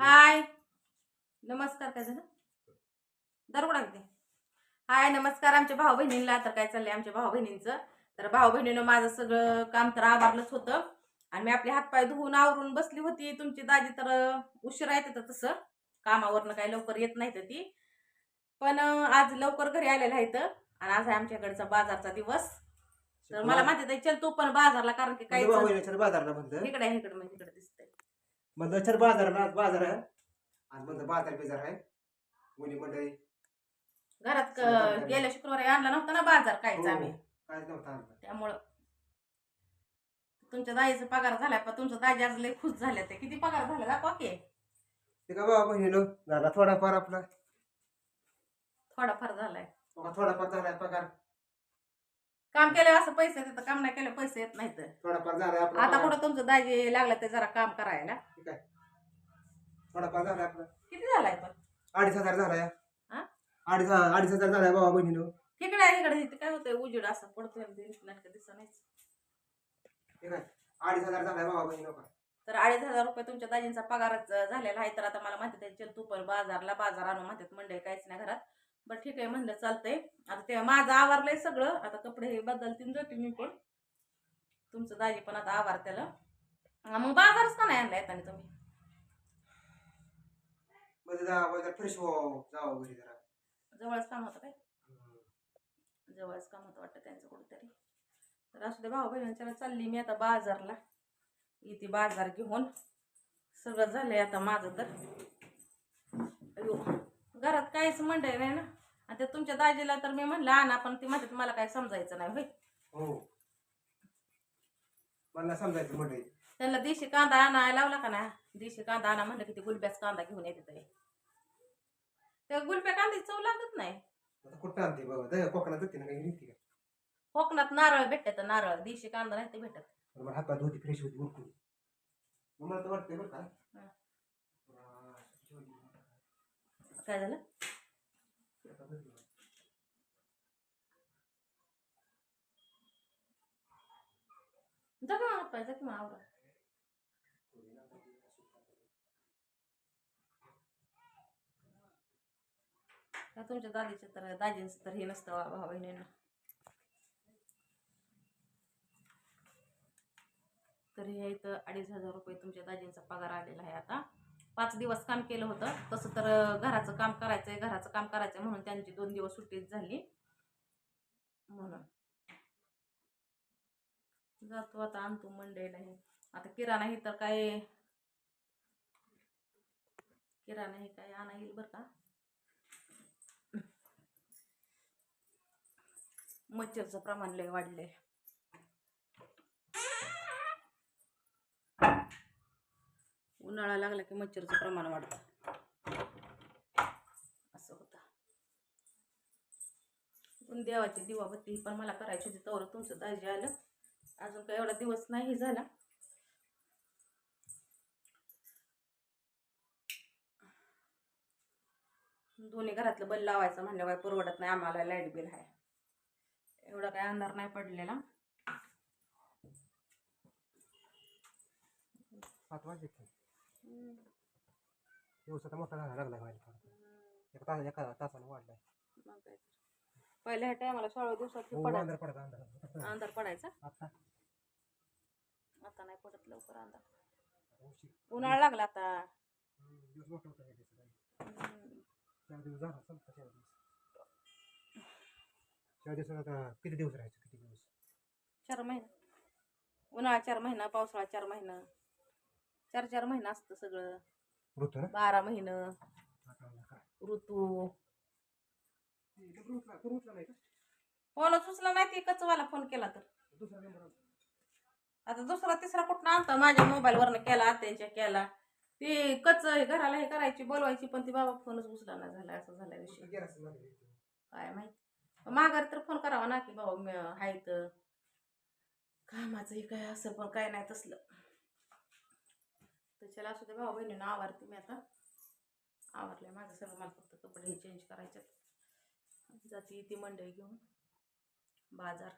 हाय. नमस्कार काय झालं? दरवडा ते हाय नमस्कार आमच्या भाऊ बहिणींना तर काय चाललंय आमच्या भाऊ बहिणींचं तर भाऊ बहिणीनं माझं सगळं काम तर आवरलंच होतं. आणि मी आपले हातपाय धुवून आवरून बसली होती. तुमची दाजी तर उशिरा येते तर तसं. कामावरनं काही लवकर येत नाही तर ती. पण आज लवकर घरी आलेलं आहे इथं. आणि आज आहे आमच्याकडचा बाजारचा दिवस. तर मला माहिती चल तू पण बाजारला कारण की काही बाबा येण्याच्या बाजारला म्हणलं. इकडे आहे, इकडे म्हणजे इकडे दिसतंय. म्हणलं चल बाजारला आज बाजार आहे. आणि म्हणलं बाजार बिजार आहे. मुली मंडळी घरात क-. गेल्या शुक्रवारी आणला नव्हता ना बाजार कायचा आम्ही. काय नव्हतं आणलं. त्यामुळं. तुमच्या दाजीचा पगार झालाय पण तुमच्या दाजी आज लय खुश झाले ते किती पगार झाला दाखवा की. ते का बाबा बहिणीनो? झाला थोडाफार आपला. थोडाफार झालाय. थोडाफार झालाय पगार. काम केलं असं पैसे देतं काम नाही केलं पैसे येत नाहीत. थोडाफार झालाय आपला. आता. कुठं तुमचं दाजी लागलं ते जरा काम करायला. ठीक आहे. थोडाफार झालाय आपला. किती झालाय पण? अडीच हजार झालाय. हा? अडीच अडीच हजार झालाय बाबा बहिणीनो. तिकडे आहे, इकडे इथे काय होतंय? उजेड असं पडतोय नाटक दिसत नाही ठीक आहे. अडीच हजार झालाय बाबा बहिणीनो का तर अडीच हजार रुपये तुमच्या दाजींचा पगारच झालेला आहे. तर आता मला माहिती आहे तू पण बाजारला बाजार आणून म्हणतात मंडळी काहीच नाही घरात. बरं ठीक आहे म्हणलं चालतंय. आता ते माझं आवरलंय सगळं. आता कपडे हे बदलतीन जाते मी पण. तुमचं दाजी पण आता आवार त्याला मग बाजारच का नाही आणला येताना तुम्ही? मध्ये जा फ्रेश जावं घरी जरा. जवळच काम होतं काय? जवळच काम होतं वाटतं त्यांचं कुठेतरी. तर असू दे भाऊ बहिणीच्याला चालली मी आता बाजारला. इथे बाजार घेऊन. सगळं झालंय आता माझं तर. अयो घरात काहीच मंडळ नाही ना. आणि ते तुमच्या दाजीला तर मी म्हणलं आणा. पण ती म्हणतात मला काय समजायचं नाही होय. हो. मला समजायचं मंडळी त्यांना देशी कांदा आणायला लावला का ना देशी कांदा आणा म्हणलं की ते गुलब्याच कांदा घेऊन येते ते. त्या गुलब्या कांद्याची चव लागत नाही. आता कुठं आणते बाबा? कोकणात जाते ना काही का? कोकणात नारळ भेटत नारळ देशी कांदा नाही ते भेटत. धुती फ्रेश होती उरकून. मला तर वाटतंय बरं का. काय झालं? जा का हात पाय जा आवरा तुमच्या दादीचं तर दाजींचं तर हे नसतं वा भाऊ बहिणींना तर हे इथं अडीच हजार रुपये तुमच्या दाजींचा पगार आलेला आहे आता पाच दिवस काम केलं होतं तसं तर घराचं काम करायचंय घराचं काम करायचंय म्हणून त्यांची दोन दिवस सुट्टीच झाली म्हणून जातो आता आणतो मंडईला हे. आता किराणा ही तर काय किराणा हे काय आणा येईल बरं का? मच्छरचं प्रमाण लय वाढलंय. उन्हाळा लागला की मच्छरचं प्रमाण वाढतं. असं होतं. पण देवाची दिवाबत्ती पण मला करायची होती तवर तुमचं दाजी आलं. अजून काही एवढा दिवस नाही झाला. दोन्ही घरातलं बल लावायचं म्हणल्यावर काय परवडत नाही आम्हाला लाइट बिल आहे. एवढा काय अंधार नाही पडलेला. मोठा झाला लागला व्हायला फार. एका तास एका तासानं वाढलाय. मग काय तर. पहिल्या टायमाला सोळा दिवसात हो, पडायचं. अंधार पडायचा? आता. आता नाही पडत लवकर अंधार. उशीर. उन्हाळा लागला आता. किती दिवस राहायचे किती दिवस? चार महिना. उन्हाळा चार महिना पावसाळा चार महिना. चार चार महिना असतं सगळं. ऋतू बारा महिनं. ऋतू. डबल उचला नाही का? फोनच उचला नाही ते कचवाला फोन केला तर दुसरा नंबर आता दुसरा तिसरा कुठं आणता माझ्या मोबाईलवरनं केला त्यांच्या केला. ते कच घराला हे करायची बोलवायची पण ती बाबा फोनच उचला नाही झाला असं झाला विषय. काय माहिती. माघार तर फोन करावा ना की भाऊ मी आहे तर कामाचं हे काय असं पण काय नाही तसलं. तर चला असू दे भाऊ बहिणीनं आवरते मी आता. आवरले माझं सगळं मला फक्त कपडे हे चेंज करायचे जाती ती मंडई घेऊन. बाजार.